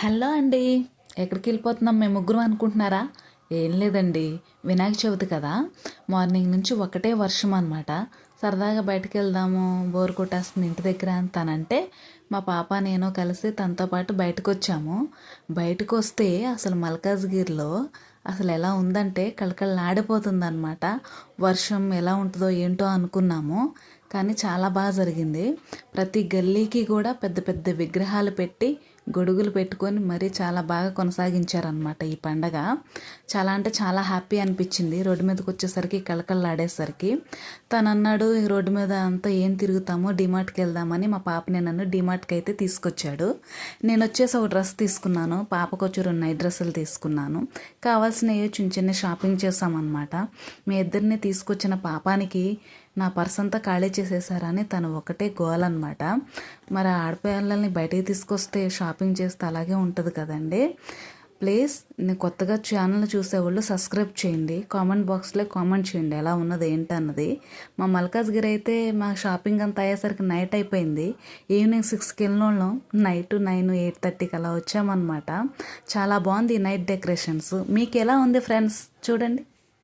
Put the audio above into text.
Hello అండి. ఎక్కడికి వెళ్ళిపోతున్నాం మేము ముగ్గురు అనుకుంటున్నారా? ఏం లేదండి. వినాయక చవితి కదా. మార్నింగ్ నుంచి ఒకటే వర్షం అనమాట సరదాగా బయటకు వెళ్దాము బోర్ కొట్టేస్తుంది ఇంటి దగ్గర అని తనంటే మా పాప నేను కలిసి తనతో పాటు బయటకు వచ్చాము బయటకు వస్తే అసలు మల్కాజ్గిరిలో అసలు ఎలా ఉందంటే కళకళలాడిపోతుంది అనమాట వర్షం ఎలా ఉంటుందో ఏంటో అనుకున్నాము. కానీ చాలా బాగా జరిగింది. ప్రతి గల్లీకి కూడా పెద్ద పెద్ద విగ్రహాలు పెట్టి గొడుగులు పెట్టుకొని మరీ చాలా బాగా కొనసాగించారనమాట ఈ పండగ. చాలా అంటే చాలా హ్యాపీ అనిపించింది. రోడ్డు మీదకి వచ్చేసరికి కళకళలాడేసరికి. తను అన్నాడు "ఈ రోడ్డు మీద అంతా ఏం తిరుగుతామో డిమార్ట్కి వెళ్దామని మా పాపని నన్ను డిమార్ట్కి అయితే తీసుకొచ్చాడు. నేను వచ్చేసి ఒక డ్రెస్ తీసుకున్నాను. పాపకు వచ్చి రెండు నైట్ డ్రెస్సులు తీసుకున్నాను. కావాల్సినవి చిన్న చిన్న షాపింగ్ చేసామన్నమాట మీ ఇద్దరిని తీసుకొచ్చిన పాపానికి నా పర్స్ అంతా ఖాళీ చేసేసారని తను ఒకటే గోల్ అనమాట మరి ఆడపిల్లల్ని బయటికి తీసుకొస్తే షాపింగ్ షాపింగ్ చేస్తే అలాగే ఉంటుంది కదండి. ప్లీజ్ నేను కొత్తగా ఛానల్ చూసేవాళ్ళు సబ్స్క్రైబ్ చేయండి. కామెంట్ బాక్స్లో కామెంట్ చేయండి ఎలా ఉన్నది ఏంటన్నది మా మల్కాజ్గిరి అయితే మా షాపింగ్ అంతా అయ్యేసరికి నైట్ అయిపోయింది. ఈవినింగ్ సిక్స్కి వెళ్ళిన నైట్ నైన్ ఎయిట్ థర్టీకి అలా వచ్చామన్నమాట. చాలా బాగుంది నైట్ డెకరేషన్స్. మీకు ఎలా ఉంది ఫ్రెండ్స్? చూడండి.